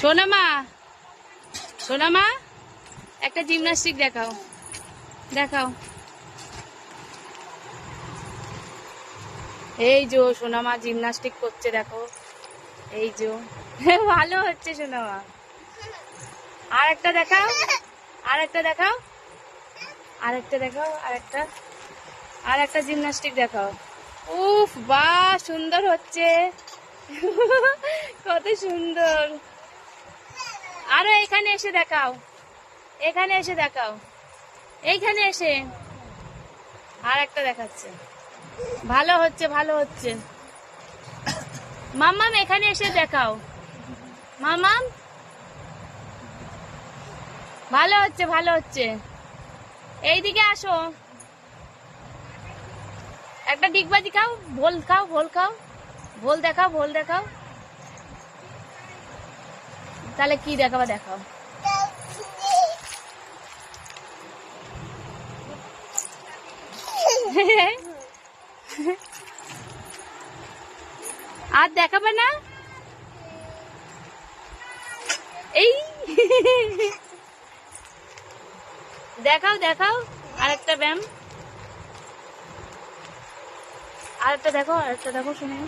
সোনামা সোনামা একটা জিমনাস্টিক দেখাও। দেখাও। এই যে সোনামা জিমনাস্টিক করছে, দেখো। এই যে ভালো হচ্ছে সোনামা আর একটা দেখাও। আর একটা দেখাও। আর একটা দেখাও, আর একটা। আর একটা জিমনাস্টিক দেখাও। উফ, বাহ, সুন্দর হচ্ছে। কত সুন্দর। আরও এখানে এসে দেখাও। এখানে এসে দেখাও। এইখানে এসে। আর একটা দেখাচ্ছে। ভালো হচ্ছে ভালো হচ্ছে। মামাম এখানে এসে দেখাও। মামাম ভালো হচ্ছে ভালো হচ্ছে। এইদিকে আসো। একটা ডিগবাজি খাও, ভোল খাও ভোল খাও। ভোল দেখাও ভোল দেখাও। তাহলে কি দেখাবা, দেখাও। আর দেখাবে না? এই। দেখাও দেখাও, আরেকটা ব্যায়াম। আরেকটা দেখো আরেকটা দেখো শুনে।